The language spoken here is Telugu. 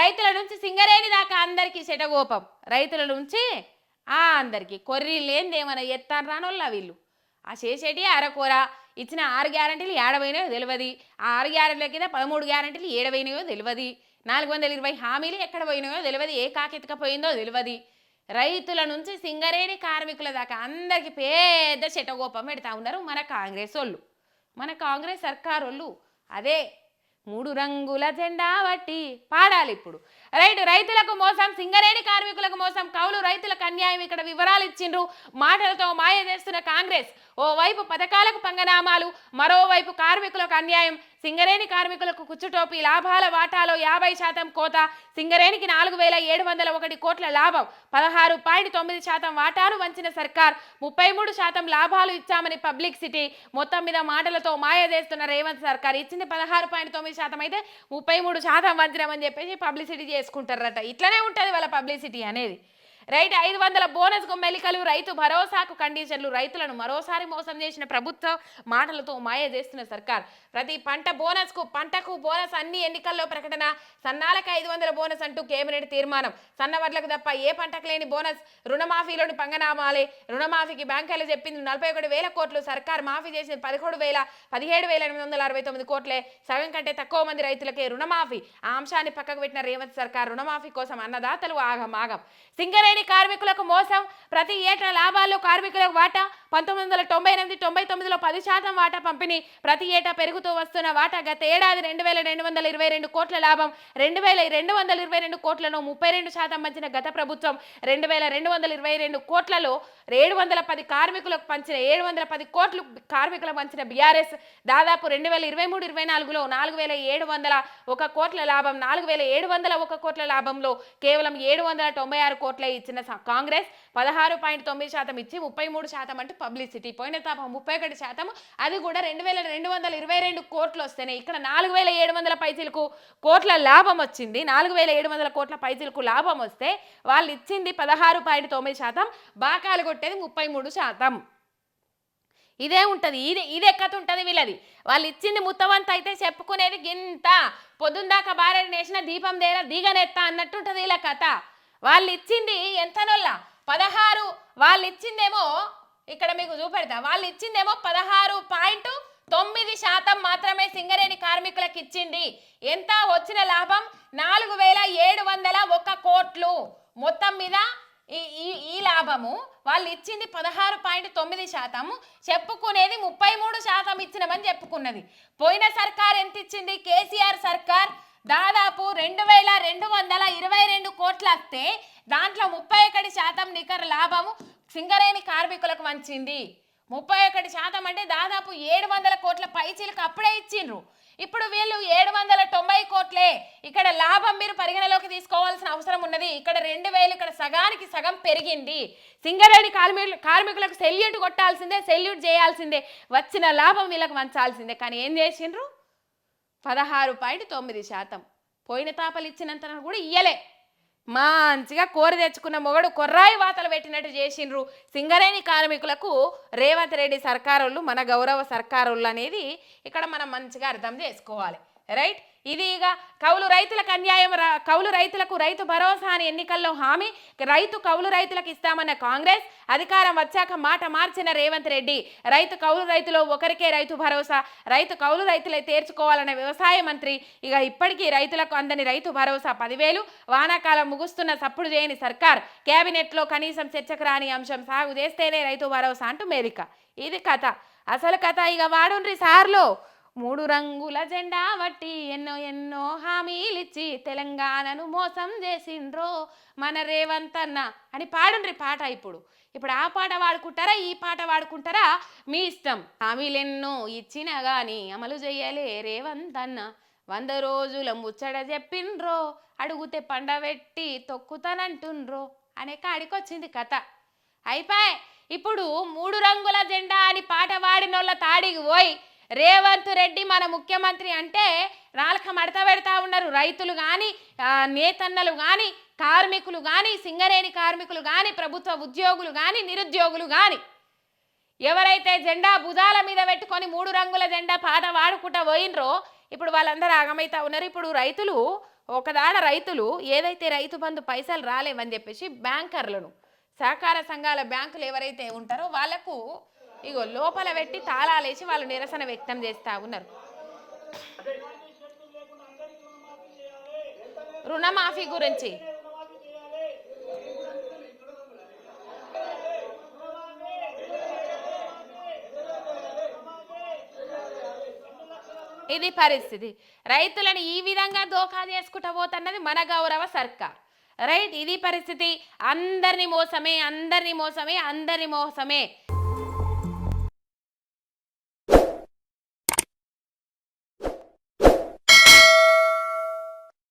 రైతుల నుంచి సింగరేణి దాకా అందరికీ చెటగోపం రైతుల నుంచి ఆ అందరికీ. కొర్రీ లేనిది ఏమైనా ఎత్తారు రానోళ్ళ వీళ్ళు? ఆ చేసేటి అరకూర ఇచ్చిన ఆరు గ్యారంటీలు ఏడవైనాయో తెలియదు ఆ ఆరు గ్యారంటీల కింద పదమూడు గ్యారంటీలు ఏడవైనాయో తెలియదు నాలుగు వందల ఇరవై హామీలు ఎక్కడ పోయినాయో తెలియదు ఏ కాకెత్తుకపోయిందో తెలియదు రైతుల నుంచి సింగరేణి కార్మికుల దాకా అందరికి పెద్ద చెట్టగోపం పెడతా ఉన్నారు మన కాంగ్రెస్ వాళ్ళు. మన కాంగ్రెస్ సర్కారు వాళ్ళు అదే మూడు రంగుల జెండా బట్టి పాడాలి ఇప్పుడు రైట్ రైతులకు మోసం సింగరేణి కార్మికులకు మోసం కౌలు రైతులకు అన్యాయం ఇక్కడ వివరాలు ఇచ్చిండ్రు. మాటలతో మాయ చేస్తున్న కాంగ్రెస్. ఓవైపు పథకాలకు పంగనామాలు మరోవైపు కార్మికులకు అన్యాయం. సింగరేణి కార్మికులకు కుచ్చుటోపి లాభాల వాటాలో యాభై శాతం కోత. సింగరేణికి నాలుగు వేల ఏడు వందల ఒకటి కోట్ల లాభం. పదహారు పాయింట్ తొమ్మిది శాతం వాటాను వంచిన సర్కార్. ముప్పై మూడు శాతం లాభాలు ఇచ్చామని పబ్లిక్ సిటీ. మొత్తం మీద మాటలతో మాయ చేస్తున్న రేవంత్ సర్కార్. ఇచ్చింది పదహారు పాయింట్ తొమ్మిది శాతం అయితే ముప్పై మూడు శాతం వంచినామని చెప్పేసి పబ్లిసిటీ చేసుకుంటారట. ఇట్లనే ఉంటుంది వాళ్ళ పబ్లిసిటీ అనేది. రైట్ ఐదు వందల బోనస్ మెలికలు రైతు భరోసాకు కండిషన్లు రైతులను మరోసారి మోసం చేసిన ప్రభుత్వం మాటలతో మాయ చేస్తున్న సర్కార్. ప్రతి పంట బోనస్కు పంటకు బోనస్ అన్ని ఎన్నికల్లో ప్రకటన సన్నాలకు ఐదు వందల బోనస్ అంటూ కేబినెట్ తీర్మానం. సన్నవర్లకు తప్ప ఏ పంటకు లేని బోనస్ రుణమాఫీలోని పంగనామాలే. రుణమాఫీకి బ్యాంకులు చెప్పింది నలభై ఒకటి వేల కోట్లు సర్కార్ మాఫీ చేసిన పదకొండు వేల పదిహేడు వేల ఎనిమిది వందల అరవై తొమ్మిది కోట్లే. సగం కంటే తక్కువ మంది రైతులకే రుణమాఫీ. ఆ అంశాన్ని పక్కకు పెట్టిన రేవంత్ సర్కార్ రుణమాఫీ కోసం అన్నదాతలు ఆగం ఆగం సింగరే లేని కార్మికులకు మోసం ప్రతి ఏటా లాభాల్లో కార్మికులకు వాటా పంతొమ్మిది వందల తొంభై ఎనిమిది తొంభై తొమ్మిదిలో పది శాతం వాటా పంపిణీ ప్రతి ఏటా పెరుగుతూ వస్తున్న వాటా గత ఏడాది రెండు వేల రెండు వందల ఇరవై రెండు కోట్ల లాభం రెండు వేల రెండు వందల ఇరవై రెండు కోట్లను ముప్పై రెండు శాతం పంచిన గత ప్రభుత్వం రెండు వేల రెండు వందల ఇరవై రెండు కోట్లలో ఏడు వందల పది కార్మికులకు పంచిన ఏడు వందల పది కోట్లు కార్మికులకు పంచిన బీఆర్ఎస్ దాదాపు రెండు వేల ఇరవై మూడు ఇరవై నాలుగులో నాలుగు వేల ఏడు వందల ఒక కోట్ల లాభం నాలుగు వేల ఏడు వందల ఒక కోట్ల లాభంలో కేవలం ఏడు వందల తొంభై ఆరు కోట్లే ఇచ్చిన కాంగ్రెస్ పదహారు పాయింట్ తొమ్మిది శాతం ఇచ్చి ముప్పై మూడు శాతం అంటే పబ్లిసిటీ. పోయిన తప్ప ముప్పై ఒకటి శాతం అది కూడా రెండు వేల రెండు వందల ఇరవై రెండు కోట్లు వస్తేనే ఇక్కడ నాలుగు వేల ఏడు వందల పైసలకు కోట్ల లాభం వచ్చింది. నాలుగు వేల ఏడు వందల కోట్ల పైసలకు లాభం వస్తే వాళ్ళు ఇచ్చింది పదహారు పాయింట్ తొమ్మిది శాతం. బాకాలు కొట్టేది ముప్పై మూడు శాతం. ఇదే ఉంటుంది. ఇది ఇది ఎక్కత ఉంటుంది వీళ్ళది. వాళ్ళు ఇచ్చింది ముత్తవంత అయితే చెప్పుకునేది గింత. పొద్దుందాకా భార్య నేసిన దీపం దేర దిగనెత్త అన్నట్టు ఉంటుంది వీళ్ళ కథ. వాళ్ళు ఇచ్చింది ఎంతనొల్ల పదహారు. వాళ్ళు ఇచ్చిందేమో ఇక్కడ మీకు చూపెడతా. వాళ్ళు ఇచ్చిందేమో పదహారు పాయింట్ తొమ్మిది శాతం మాత్రమే సింగరేణి కార్మికులకు ఇచ్చింది. ఎంత వచ్చిన లాభం? నాలుగు వేల ఏడు వందల ఒక కోట్లు. మొత్తం మీద ఈ ఈ ఈ లాభము వాళ్ళు ఇచ్చింది పదహారు పాయింట్ తొమ్మిది శాతం. చెప్పుకునేది ముప్పై మూడు శాతం ఇచ్చినామని చెప్పుకున్నది. పోయిన సర్కార్ ఎంత ఇచ్చింది కేసీఆర్ సర్కార్ దాదాపు రెండు వేల రెండు వందల ఇరవై రెండు కోట్లు వస్తే దాంట్లో ముప్పై ఒకటి శాతం నికర లాభము సింగరేణి కార్మికులకు వంచింది. ముప్పై ఒకటి శాతం అంటే దాదాపు ఏడు వందల కోట్ల పైచీలకు అప్పుడే ఇచ్చిండ్రు. ఇప్పుడు వీళ్ళు ఏడు వందల తొంభై కోట్లే. ఇక్కడ లాభం మీరు పరిగణలోకి తీసుకోవాల్సిన అవసరం ఉన్నది. ఇక్కడ రెండు వేలు ఇక్కడ సగానికి సగం పెరిగింది. సింగరేణి కార్మికులు కార్మికులకు సెల్యూట్ కొట్టాల్సిందే సెల్యూట్ చేయాల్సిందే. వచ్చిన లాభం వీళ్ళకి వంచాల్సిందే. కానీ ఏం చేసిండ్రు? పదహారు పాయింట్ తొమ్మిది శాతం. పోయిన తాపలు ఇచ్చినంత కూడా ఇయ్యలే. మంచిగా కోరి తెచ్చుకున్న మొగడు కొర్రాయి వాతలు పెట్టినట్టు చేసిండ్రు. సింగరేణి కార్మికులకు రేవంత్ రెడ్డి సర్కారోళ్ళు మన గౌరవ సర్కారులు అనేది ఇక్కడ మనం మంచిగా అర్థం చేసుకోవాలి. రైట్? ఇది ఇక కౌలు రైతులకు అన్యాయం రా- కౌలు రైతులకు రైతు భరోసా అని ఎన్నికల్లో హామీ రైతు కౌలు రైతులకు ఇస్తామన్న కాంగ్రెస్ అధికారం వచ్చాక మాట మార్చిన రేవంత్ రెడ్డి రైతు కౌలు రైతులో ఒకరికే రైతు భరోసా రైతు కౌలు రైతులే తీర్చుకోవాలన్న వ్యవసాయ మంత్రి ఇక ఇప్పటికీ రైతులకు అందని రైతు భరోసా పదివేలు వానాకాలం ముగుస్తున్న సప్పుడు చేయని సర్కార్ కేబినెట్లో కనీసం చర్చకు రాని అంశం సాగు చేస్తేనే రైతు భరోసా అంటూ మేరిక ఇది కథ. అసలు కథ ఇక వాడుండ్రి సార్లో. మూడు రంగుల జెండా వట్టి ఎన్నో ఎన్నో హామీలిచ్చి తెలంగాణను మోసం చేసిండ్రో మన రేవంతన్న. అని పాడుండ్రి పాట ఇప్పుడు. ఇప్పుడు ఆ పాట వాడుకుంటారా ఈ పాట వాడుకుంటారా? మీ ఇష్టం. హామీలెన్నో ఇచ్చినా గాని అమలు చేయలే రేవంతన్న. వంద రోజుల ముచ్చట చెప్పిండ్రో అడుగుతే పండబెట్టి తొక్కుతానంటుండ్రో అనే కాడికొచ్చింది కథ. అయిపోయి ఇప్పుడు మూడు రంగుల జెండా అని పాట వాడినోళ్ళ తాడికి పోయి రేవంత్ రెడ్డి మన ముఖ్యమంత్రి అంటే నాలుక మడత పెడతా ఉన్నారు. రైతులు కానీ నేతన్నలు కానీ కార్మికులు కానీ సింగరేణి కార్మికులు కానీ ప్రభుత్వ ఉద్యోగులు కానీ నిరుద్యోగులు కానీ ఎవరైతే జెండా భుజాల మీద పెట్టుకొని మూడు రంగుల జెండా పాద వాడుకుంటా పోయినరో ఇప్పుడు వాళ్ళందరూ ఆగమైతా ఉన్నారు. ఇప్పుడు రైతులు ఒకదాడ రైతులు ఏదైతే రైతు బంధు పైసలు రాలేవని చెప్పేసి బ్యాంకర్లను సహకార సంఘాల బ్యాంకులు ఎవరైతే ఉంటారో వాళ్ళకు ఇగో లోపల పెట్టి తాళాలేసి వాళ్ళు నిరసన వ్యక్తం చేస్తా ఉన్నారు. రుణమాఫీ గురించి. ఇది పరిస్థితి. రైతులను ఈ విధంగా దోఖా చేసుకుంటా పోతున్నది మన గౌరవ సర్కార్. రైట్ ఇది పరిస్థితి. అందరిని మోసమే అందరిని మోసమే అందరిని మోసమే.